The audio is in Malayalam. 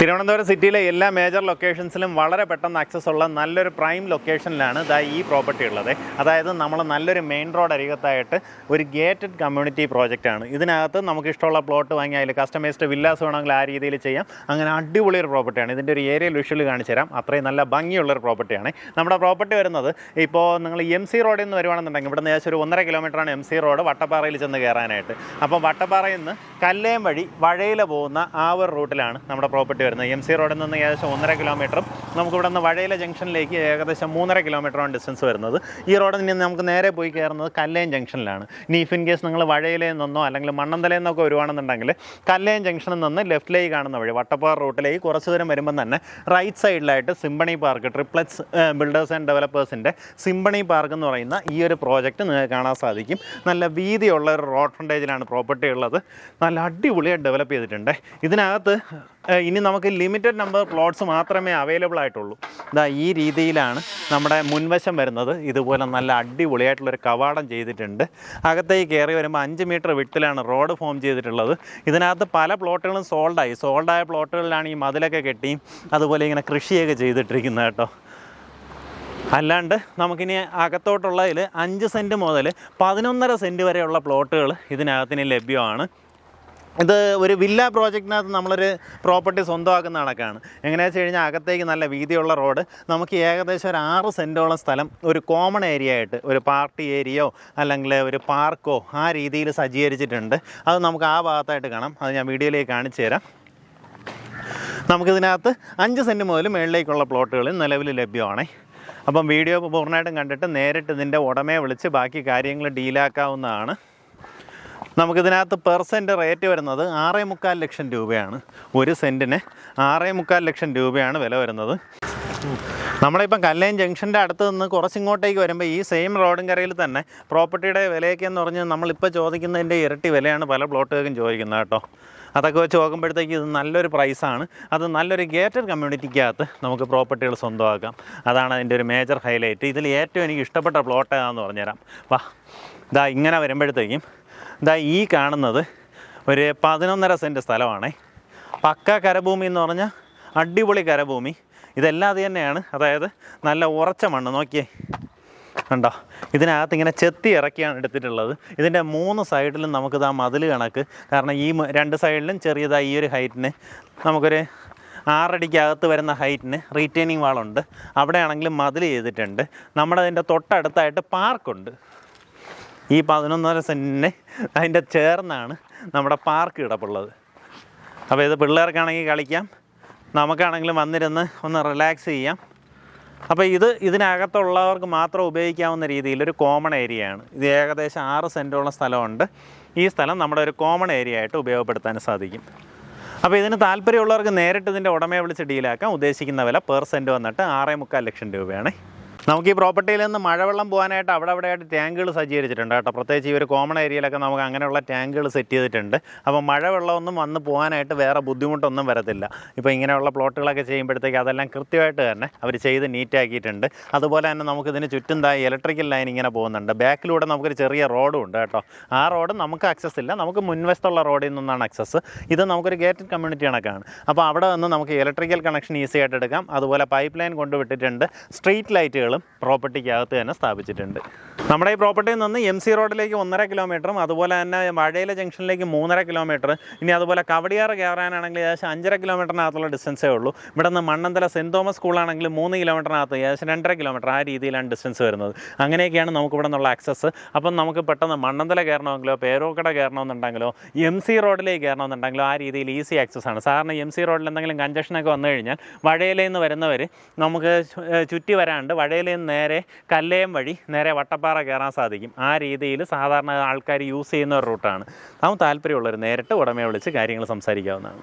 തിരുവനന്തപുരം സിറ്റിയിലെ എല്ലാ മേജർ ലൊക്കേഷൻസിലും വളരെ പെട്ടെന്ന് ആക്സസ് ഉള്ള നല്ലൊരു പ്രൈം ലൊക്കേഷനിലാണ് ഇതാ ഈ പ്രോപ്പർട്ടി ഉള്ളത്. അതായത് നമ്മൾ നല്ലൊരു മെയിൻ റോഡ് അരികത്തായിട്ട് ഒരു ഗേറ്റഡ് കമ്മ്യൂണിറ്റി പ്രോജക്റ്റ് ആണ്. ഇതിനകത്ത് നമുക്ക് ഇഷ്ടമുള്ള പ്ലോട്ട് വാങ്ങി അതിൽ കസ്റ്റമൈസ്ഡ് വില്ലാസ് വേണമെങ്കിൽ ആ രീതിയിൽ ചെയ്യാം. അങ്ങനെ അടിപൊളി ഒരു പ്രോപ്പർട്ടിയാണ് ഇതിന്റെ ഒരു ഏരിയൽ വിഷ്വൽ കാണിച്ചു തരാം. അത്രയും നല്ല ഭംഗിയുള്ളൊരു പ്രോപ്പർട്ടിയാണ് നമ്മുടെ പ്രോപ്പർട്ടി വരുന്നത് ഇപ്പോൾ നിങ്ങൾ എം സി റോഡിൽ നിന്ന് വരുവാണെന്നുണ്ടെങ്കിൽ ഇവിടെ നിന്ന് ഏകദേശം ഒരു ഒന്നര കിലോമീറ്ററാണ് എം സി റോഡ് വട്ടപ്പാറയിൽ ചെന്ന് കയറാനായിട്ട് അപ്പോൾ വട്ടപ്പാറയിൽ നിന്ന് കല്ലയം വഴി വഴയില പോകുന്ന ആവർ റൂട്ടിലാണ് നമ്മുടെ പ്രോപ്പർട്ടി വരുന്നത്. എം സി റോഡിൽ നിന്ന് ഏകദേശം ഒന്നര കിലോമീറ്ററും നമുക്ക് ഇവിടെ നിന്ന് വഴയിലെ ജംഗ്ഷനിലേക്ക് ഏകദേശം മൂന്നര കിലോമീറ്ററാണ് ഡിസ്റ്റൻസ് വരുന്നത്. ഈ റോഡിൽ നിന്ന് നമുക്ക് നേരെ പോയി കയറുന്നത് കല്ലയം ജംഗ്ഷനിലാണ്. ഇനി ഇഫ് ഇൻ കേസ് നിങ്ങൾ വഴയിലെ നിന്നോ അല്ലെങ്കിൽ മണ്ണന്തലയിൽ നിന്നൊക്കെ വരുവാണെന്നുണ്ടെങ്കിൽ കല്ലയം ജംഗ്ഷനിൽ നിന്ന് ലെഫ്റ്റിലേക്ക് കാണുന്ന വഴി വട്ടപ്പാറ റൂട്ടിലേക്ക് കുറച്ച് ദൂരം വരുമ്പം തന്നെ റൈറ്റ് സൈഡിലായിട്ട് symphony park triplets builders and ഡെവലപ്പേഴ്സിന്റെ symphony park എന്ന് പറയുന്ന ഈ ഒരു പ്രോജക്റ്റ് നിങ്ങൾക്ക് കാണാൻ സാധിക്കും. നല്ല വീതിയുള്ള ഒരു റോഡ് ഫ്രണ്ടേജിലാണ് പ്രോപ്പർട്ടി ഉള്ളത്. നല്ല അടിപൊളിയായി ഡെവലപ്പ് ചെയ്തിട്ടുണ്ട്. ഇതിനകത്ത് ഇനി നമുക്ക് ലിമിറ്റഡ് നമ്പർ പ്ലോട്ട്സ് മാത്രമേ അവൈലബിൾ ആയിട്ടുള്ളൂ. ഇതാ ഈ രീതിയിലാണ് നമ്മുടെ മുൻവശം വരുന്നത്. ഇതുപോലെ നല്ല അടിപൊളിയായിട്ടുള്ളൊരു കവാടം ചെയ്തിട്ടുണ്ട്. അകത്തേക്ക് കയറി വരുമ്പോൾ അഞ്ച് മീറ്റർ വിട്ടിലാണ് റോഡ് ഫോം ചെയ്തിട്ടുള്ളത്. ഇതിനകത്ത് പല പ്ലോട്ടുകളും സോൾഡായി സോൾഡായ പ്ലോട്ടുകളിലാണ് ഈ മതിലൊക്കെ കെട്ടിയും അതുപോലെ ഇങ്ങനെ കൃഷിയൊക്കെ ചെയ്തിട്ടിരിക്കുന്നത് കേട്ടോ. അല്ലാണ്ട് നമുക്കിനി അകത്തോട്ടുള്ളതിൽ അഞ്ച് സെന്റ് മുതൽ പതിനൊന്നര സെന്റ് വരെയുള്ള പ്ലോട്ടുകൾ ഇതിനകത്തിന് ലഭ്യമാണ്. ഇത് ഒരു വില്ല പ്രോജക്റ്റിനകത്ത് നമ്മളൊരു പ്രോപ്പർട്ടി സ്വന്തമാക്കുന്ന കണക്കാണ്. എങ്ങനെയാണെന്ന് വെച്ച് കഴിഞ്ഞാൽ അകത്തേക്ക് നല്ല വീതിയുള്ള റോഡ്. നമുക്ക് ഏകദേശം ഒരു ആറ് സെന്റോളം സ്ഥലം ഒരു കോമൺ ഏരിയ ആയിട്ട് ഒരു പാർട്ടി ഏരിയയോ അല്ലെങ്കിൽ ഒരു പാർക്കോ ആ രീതിയിൽ സജ്ജീകരിച്ചിട്ടുണ്ട്. അത് നമുക്ക് ആ ഭാഗത്തായിട്ട് കാണാം. അത് ഞാൻ വീഡിയോയിലേക്ക് കാണിച്ചു തരാം. നമുക്കിതിനകത്ത് അഞ്ച് സെന്റ് മുതൽ മുകളിലേക്കുള്ള പ്ലോട്ടുകൾ നിലവിൽ ലഭ്യമാണ്. അപ്പം വീഡിയോ പൂർണമായിട്ടും കണ്ടിട്ട് നേരിട്ട് ഇതിന്റെ ഉടമയെ വിളിച്ച് ബാക്കി കാര്യങ്ങൾ ഡീലാക്കാവുന്നതാണ്. നമുക്കിതിനകത്ത് പെർ സെന്റ് റേറ്റ് വരുന്നത് ആറേ മുക്കാൽ ലക്ഷം രൂപയാണ്. ഒരു സെന്റിന് ആറേ മുക്കാൽ ലക്ഷം രൂപയാണ് വില വരുന്നത്. നമ്മളിപ്പം കല്ലയം ജംഗ്ഷന്റെ അടുത്ത് നിന്ന് കുറച്ചിങ്ങോട്ടേക്ക് വരുമ്പോൾ ഈ സെയിം റോഡും കരയിൽ തന്നെ പ്രോപ്പർട്ടിയുടെ വിലയൊക്കെ എന്ന് പറഞ്ഞാൽ നമ്മളിപ്പോൾ ചോദിക്കുന്നതിന്റെ ഇരട്ടി വിലയാണ് പല പ്ലോട്ടുകൾക്കും ചോദിക്കുന്നത് കേട്ടോ. അതൊക്കെ വെച്ച് നോക്കുമ്പോഴത്തേക്ക് ഇത് നല്ലൊരു പ്രൈസാണ് അത് നല്ലൊരു ഗേറ്റഡ് കമ്മ്യൂണിറ്റിക്കകത്ത് നമുക്ക് പ്രോപ്പർട്ടികൾ സ്വന്തമാക്കാം. അതാണ് അതിന്റെ ഒരു മേജർ ഹൈലൈറ്റ് ഇതിൽ ഏറ്റവും എനിക്ക് ഇഷ്ടപ്പെട്ട പ്ലോട്ട് ഏതാണെന്ന് പറഞ്ഞുതരാം. വാ ഇതാ ഇങ്ങനെ വരുമ്പോഴത്തേക്കും ഇതാ ഈ കാണുന്നത് ഒരു പതിനൊന്നര സെന്റ് സ്ഥലമാണ്. പക്ക കരഭൂമി എന്ന് പറഞ്ഞാൽ അടിപൊളി കരഭൂമി. ഇതെല്ലാം അത് തന്നെയാണ്. അതായത് നല്ല ഉറച്ച മണ്ണ്. നോക്കിയേ. കണ്ടോ? ഇതിനകത്ത് ഇങ്ങനെ ചെത്തി ഇറക്കിയാണ് എടുത്തിട്ടുള്ളത്. ഇതിന്റെ മൂന്ന് സൈഡിലും നമുക്കിത് ആ മതിൽ കണക്ക്. കാരണം ഈ രണ്ട് സൈഡിലും ചെറിയതായി ഈ ഒരു ഹൈറ്റിന് നമുക്കൊരു ആറടിക്കകത്ത് വരുന്ന ഹൈറ്റിന് റീറ്റെയിനിങ് വാളുണ്ട് അവിടെയാണെങ്കിലും മതിൽ ചെയ്തിട്ടുണ്ട്. നമ്മുടെ അതിന്റെ തൊട്ടടുത്തായിട്ട് പാർക്കുണ്ട് ഈ പതിനൊന്നര സെന്റിന് അതിന്റെ ചേർന്നാണ് നമ്മുടെ പാർക്ക് കിടപ്പുള്ളത്. അപ്പോൾ ഇത് പിള്ളേർക്കാണെങ്കിൽ കളിക്കാം. നമുക്കാണെങ്കിലും വന്നിരുന്ന് ഒന്ന് റിലാക്സ് ചെയ്യാം. അപ്പോൾ ഇത് ഇതിനകത്തുള്ളവർക്ക് മാത്രം ഉപയോഗിക്കാവുന്ന രീതിയിൽ ഒരു കോമൺ ഏരിയയാണ് ഇത് ഏകദേശം ആറ് സെന്റോളം സ്ഥലമുണ്ട്. ഈ സ്ഥലം നമ്മുടെ ഒരു കോമൺ ഏരിയ ആയിട്ട് ഉപയോഗപ്പെടുത്താൻ സാധിക്കും. അപ്പോൾ ഇതിന് താല്പര്യമുള്ളവർക്ക് നേരിട്ട് ഇതിന്റെ ഉടമയെ വിളിച്ച് ഡീലാക്കാം ഉദ്ദേശിക്കുന്ന വില പെർ സെന്റ് വന്നിട്ട് ആറേ മുക്കാൽ ലക്ഷം രൂപയാണ്. നമുക്ക് ഈ പ്രോപ്പർട്ടിയിൽ നിന്ന് മഴവെള്ളം പോകാനായിട്ട് അവിടെ അവിടെ ആയിട്ട് ടാങ്കുകൾ സജ്ജീകരിച്ചിട്ടുണ്ട് കേട്ടോ. പ്രത്യേകിച്ച് ഈ ഒരു കോമൺ ഏരിയയിലൊക്കെ നമുക്ക് അങ്ങനെയുള്ള ടാങ്കുകൾ സെറ്റ് ചെയ്തിട്ടുണ്ട്. അപ്പോൾ മഴവെള്ളമൊന്നും വന്ന് പോകാനായിട്ട് വേറെ ബുദ്ധിമുട്ടൊന്നും വരത്തില്ല. ഇപ്പോൾ ഇങ്ങനെയുള്ള പ്ലോട്ടുകളൊക്കെ ചെയ്യുമ്പോഴത്തേക്ക് അതെല്ലാം കൃത്യമായിട്ട് തന്നെ അവർ ചെയ്ത് നീറ്റാക്കിയിട്ടുണ്ട് അതുപോലെ തന്നെ നമുക്കിതിന് ചുറ്റും തായി ഇലക്ട്രിക്കൽ ലൈൻ ഇങ്ങനെ പോകുന്നുണ്ട്. ബാക്കിലൂടെ നമുക്കൊരു ചെറിയ റോഡും ഉണ്ട് കേട്ടോ. ആ റോഡ് നമുക്ക് അക്സസ് ഇല്ല. നമുക്ക് മുൻവശത്തുള്ള റോഡിൽ നിന്നാണ് അക്സസ് ഇത് നമുക്കൊരു ഗേറ്റഡ് കമ്മ്യൂണിറ്റി കണക്കാണ്. അപ്പോൾ അവിടെ നിന്ന് നമുക്ക് ഇലക്ട്രിക്കൽ കണക്ഷൻ ഈസി ആയിട്ട് എടുക്കാം. അതുപോലെ പൈപ്പ് ലൈൻ കൊണ്ടുവിട്ടിട്ടുണ്ട് സ്ട്രീറ്റ് ലൈറ്റുകളും പ്രോപ്പർട്ടിക്കകത്ത് തന്നെ സ്ഥാപിച്ചിട്ടുണ്ട്. നമ്മുടെ ഈ പ്രോപ്പർട്ടിയിൽ നിന്ന് എം സി റോഡിലേക്ക് ഒന്നര കിലോമീറ്ററും അതുപോലെ തന്നെ മഴയിലെ ജംഗ്ഷനിലേക്ക് മൂന്നര കിലോമീറ്റർ ഇനി അതുപോലെ കവടിയാറ് കയറാനാണെങ്കിൽ ഏകദേശം അഞ്ചര കിലോമീറ്ററിനകത്തുള്ള ഡിസ്റ്റൻസേ ഉള്ളൂ. ഇവിടെ നിന്ന് മണ്ണന്തല സെന്റ് തോമസ് സ്കൂളാണെങ്കിൽ മൂന്ന് കിലോമീറ്ററിനകത്ത് ഏകദേശം രണ്ടര കിലോമീറ്റർ ആ രീതിയിലാണ് ഡിസ്റ്റൻസ് വരുന്നത്. അങ്ങനെയൊക്കെയാണ് നമുക്ക് ഇവിടെ നിന്നുള്ള ആക്സസ് അപ്പം നമുക്ക് പെട്ടെന്ന് മണ്ണന്തല കയറണമെങ്കിലോ പേരോക്കട കയറണമെന്നുണ്ടെങ്കിലോ എം സി റോഡിലേക്ക് കയറണമെന്നുണ്ടെങ്കിലോ ആ രീതിയിൽ ഈസി ആക്സസ് ആണ്. സാറിന് എം സി റോഡിൽ എന്തെങ്കിലും കഞ്ചക്ഷനൊക്കെ വന്നു കഴിഞ്ഞാൽ വഴയിലേന്ന് വരുന്നവർ നമുക്ക് ചുറ്റി വരാണ്ട് വഴയിലയിൽ നിന്ന് നേരെ കല്ലയം വഴി നേരെ വട്ടപ്പാറ കയറാൻ സാധിക്കും. ആ രീതിയിൽ സാധാരണ ആൾക്കാർ യൂസ് ചെയ്യുന്ന ഒരു റൂട്ടാണ് നാം താല്പര്യമുള്ളവർ നേരിട്ട് ഉടമയെ വിളിച്ച് കാര്യങ്ങൾ സംസാരിക്കാവുന്നതാണ്.